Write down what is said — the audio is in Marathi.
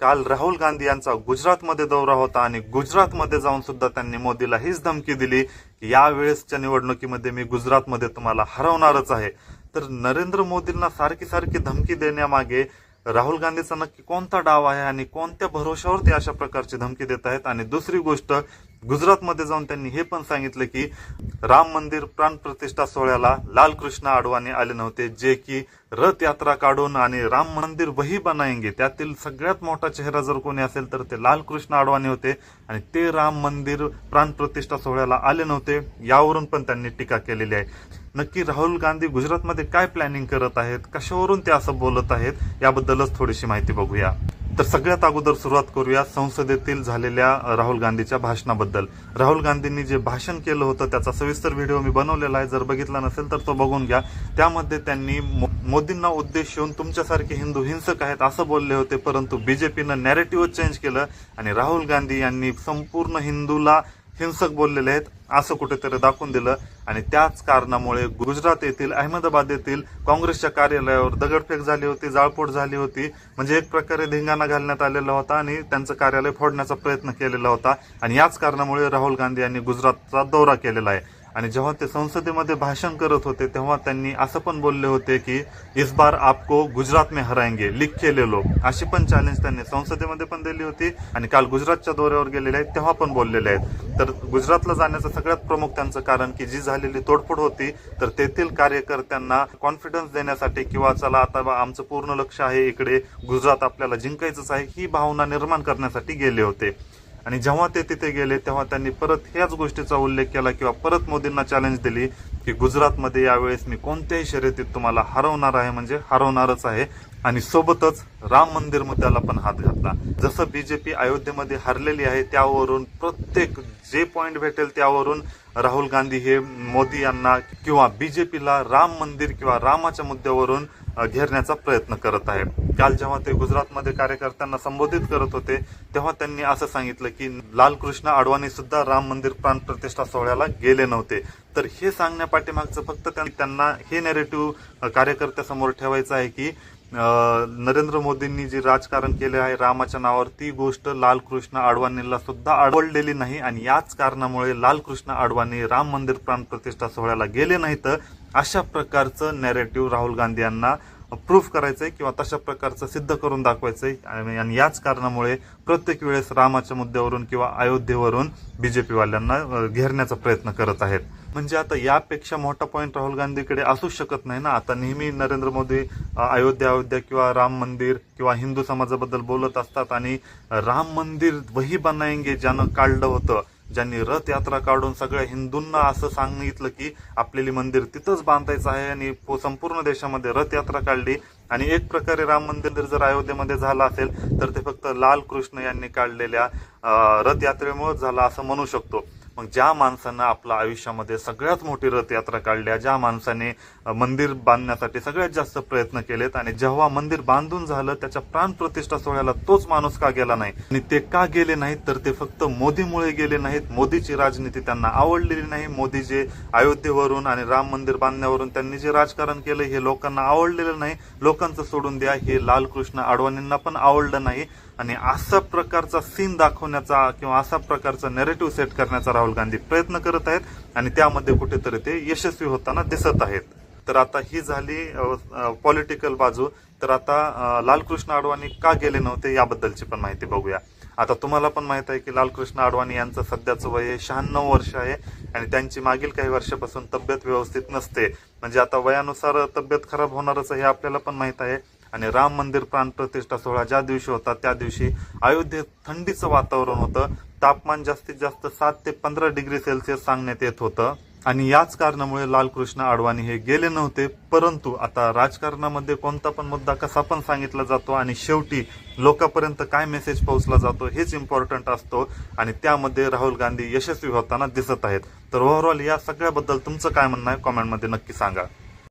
काल राहुल गांधी यांचा गुजरातमध्ये दौरा होता आणि गुजरातमध्ये जाऊन सुद्धा त्यांनी मोदीला हीच धमकी दिली की यावेळेसच्या निवडणुकीमध्ये मी गुजरातमध्ये तुम्हाला हरवणारच आहे. तर नरेंद्र मोदींना सारखी सारखी धमकी देण्यामागे राहुल गांधीचा नक्की कोणता डाव आहे आणि कोणत्या भरोशावर ते अशा प्रकारची धमकी देत आहेत? आणि दुसरी गोष्ट गुजरातमध्ये जाऊन त्यांनी हे पण सांगितलं की राम मंदिर प्राण प्रतिष्ठा सोहळ्याला लालकृष्ण आडवाणी आले नव्हते जे की रथयात्रा काढून आणि राम मंदिर वही बनाएंगे त्यातील सगळ्यात मोठा चेहरा जर कोणी असेल तर ते लालकृष्ण आडवाणी होते आणि ते राम मंदिर प्राण प्रतिष्ठा सोहळ्याला आले नव्हते यावरून पण त्यांनी टीका केलेली आहे. नक्की राहुल गांधी गुजरातमध्ये काय प्लॅनिंग करत आहेत कशावरून ते असं बोलत आहेत याबद्दलच थोडीशी माहिती बघूया. तर सगळ्यात अगोदर सुरुवात करूया संसदेतील झालेल्या राहुल गांधीच्या भाषणाबद्दल. राहुल गांधींनी जे भाषण केलं होतं त्याचा सविस्तर व्हिडिओ मी बनवलेला आहे. जर बघितला नसेल तर तो बघून घ्या. त्यामध्ये त्यांनी मो- मोदींना येऊन तुमच्यासारखे हिंदू हिंसक आहेत असं बोलले होते परंतु बीजेपीनं नॅरेटिव्ह चेंज केलं आणि राहुल गांधी यांनी संपूर्ण हिंदूला हिंसक बोललेले आहेत. असं कुठेतरी दाखवून दिलं. आणि त्याच कारणामुळे गुजरात येथील अहमदाबाद येथील काँग्रेसच्या कार्यालयावर दगडफेक झाली होती जाळपोट झाली होती. म्हणजे एक प्रकारे धिंगाणा घालण्यात आलेला होता आणि त्यांचं कार्यालय फोडण्याचा प्रयत्न केलेला होता. आणि याच कारणामुळे राहुल गांधी यांनी गुजरातचा दौरा केलेला आहे. आणि जेव्हा ते संसदेमध्ये भाषण करत होते तेव्हा त्यांनी असं पण बोलले होते की इस बार आपको गुजरात में हराएंगे लिख केले लोक. अशी पण चॅलेंज त्यांनी संसदेमध्ये पण दिली होती आणि काल गुजरातच्या दौऱ्यावर गेलेले आहेत तेव्हा पण बोललेले आहेत. तर गुजरातला जाण्याचं सगळ्यात प्रमुख त्यांचं कारण की जी झालेली तोडफोड होती तर तेथील कार्यकर्त्यांना कॉन्फिडन्स देण्यासाठी किंवा चला आता बा आमचं पूर्ण लक्ष आहे इकडे गुजरात आपल्याला जिंकायचंच आहे ही भावना निर्माण करण्यासाठी गेले होते. आणि जेव्हा ते तिथे गेले तेव्हा त्यांनी परत ह्याच गोष्टीचा उल्लेख केला किंवा परत मोदींना चॅलेंज दिली. की गुजरातमध्ये यावेळेस मी कोणत्याही शर्यतीत तुम्हाला हरवणार आहे म्हणजे हरवणारच आहे. आणि सोबतच राम मंदिर मुद्द्याला पण हात घातला. जसं बीजेपी अयोध्येमध्ये हरलेली आहे त्यावरून प्रत्येक जे पॉइंट भेटेल त्यावरून राहुल गांधी हे मोदी यांना किंवा बीजेपीला राम मंदिर किंवा रामाच्या मुद्द्यावरून घेरण्याचा प्रयत्न करत आहे. काल जेव्हा ते गुजरातमध्ये कार्यकर्त्यांना संबोधित करत होते तेव्हा त्यांनी असं सांगितलं की लालकृष्ण अडवाणी सुद्धा राम मंदिर प्राण प्रतिष्ठा सोहळ्याला गेले नव्हते. तर हे सांगण्यापाठीमागचं फक्त त्यां- त्यांना हे नेरेटिव्ह कार्यकर्त्यासमोर ठेवायचं आहे की नरेंद्र मोदींनी जे राजकारण केले आहे रामाच्या नावावर ती गोष्ट लालकृष्ण आडवाणीला सुद्धा आवडलेली नाही आणि याच कारणामुळे लालकृष्ण आडवाणी राम मंदिर प्राण प्रतिष्ठा सोहळ्याला गेले नाही तर अशा प्रकारचं नॅरेटिव्ह राहुल गांधी यांना प्रूफ करायचं आहे किंवा तशा प्रकारचं सिद्ध करून दाखवायचं आहे आणि याच कारणामुळे प्रत्येक वेळेस रामाच्या मुद्द्यावरून किंवा अयोध्येवरून बीजेपीवाल्यांना घेरण्याचा प्रयत्न करत आहेत. म्हणजे आता यापेक्षा मोठा पॉईंट राहुल गांधीकडे असूच शकत नाही ना? आता नेहमी नरेंद्र मोदी अयोध्या अयोध्या किंवा राम मंदिर किंवा हिंदू समाजाबद्दल बोलत असतात आणि राम मंदिर वही बनाएंगे ज्यानं काढलं होतं. ज्यांनी रथयात्रा काढून सगळ्या हिंदूंना असं सांगितलं की आपलेली मंदिर तिथंच बांधायचं आहे आणि पो- संपूर्ण देशामध्ये रथयात्रा काढली. आणि एक प्रकारे राम मंदिर जर अयोध्येमध्ये झालं असेल तर ते फक्त लाल कृष्ण यांनी काढलेल्या रथयात्रेमुळेच झालं असं म्हणू शकतो. मग ज्या माणसानं आपल्या आयुष्यामध्ये सगळ्यात मोठी रथयात्रा काढल्या ज्या माणसाने मंदिर बांधण्यासाठी सगळ्यात जास्त प्रयत्न केलेत आणि जेव्हा मंदिर बांधून झालं त्याच्या प्राण प्रतिष्ठा सोहळ्याला तोच माणूस का गेला नाही? आणि ते का गेले नाहीत? तर ते फक्त मोदीमुळे गेले नाहीत. मोदीची राजनीती त्यांना आवडलेली नाही. मोदी जे अयोध्येवरून आणि राम मंदिर बांधण्यावरून त्यांनी जे राजकारण केलं हे लोकांना आवडलेलं नाही. लोकांचं सोडून द्या हे लालकृष्ण आडवाणींना पण आवडलं नाही. आणि असा प्रकारचा सीन दाखवण्याचा किंवा असा प्रकारचा नेरेटिव्ह सेट करण्याचा राहुल गांधी प्रयत्न करत आहेत आणि त्यामध्ये कुठेतरी ते यशस्वी होताना दिसत आहेत. तर आता ही झाली पॉलिटिकल बाजू. तर आता लालकृष्ण आडवाणी का गेले नव्हते याबद्दलची पण माहिती बघूया. आता तुम्हाला पण माहीत आहे की लालकृष्ण आडवाणी यांचं सध्याचं वय शहाण्णव वर्ष आहे आणि त्यांची मागील काही वर्षापासून तब्येत व्यवस्थित नसते. म्हणजे आता वयानुसार तब्येत खराब होणारच हे आपल्याला पण माहीत आहे. आणि राम मंदिर प्राण प्रतिष्ठा सोहळा ज्या दिवशी होता त्या दिवशी अयोध्येत थंडीचं वातावरण होतं. तापमान जास्तीत जास्त सात ते पंधरा डिग्री सेल्सिअस सांगण्यात येत होतं. आणि याच कारणामुळे लालकृष्ण आडवाणी हे गेले नव्हते परंतु आता राजकारणामध्ये कोणता पण मुद्दा कसा पण सांगितला जातो आणि शेवटी लोकांपर्यंत काय मेसेज पोहोचला जातो हेच इम्पॉर्टंट असतो. आणि त्यामध्ये राहुल गांधी यशस्वी होताना दिसत आहेत. तर ओव्हरऑल या सगळ्याबद्दल तुमचं काय म्हणणं आहे? कॉमेंटमध्ये नक्की सांगा.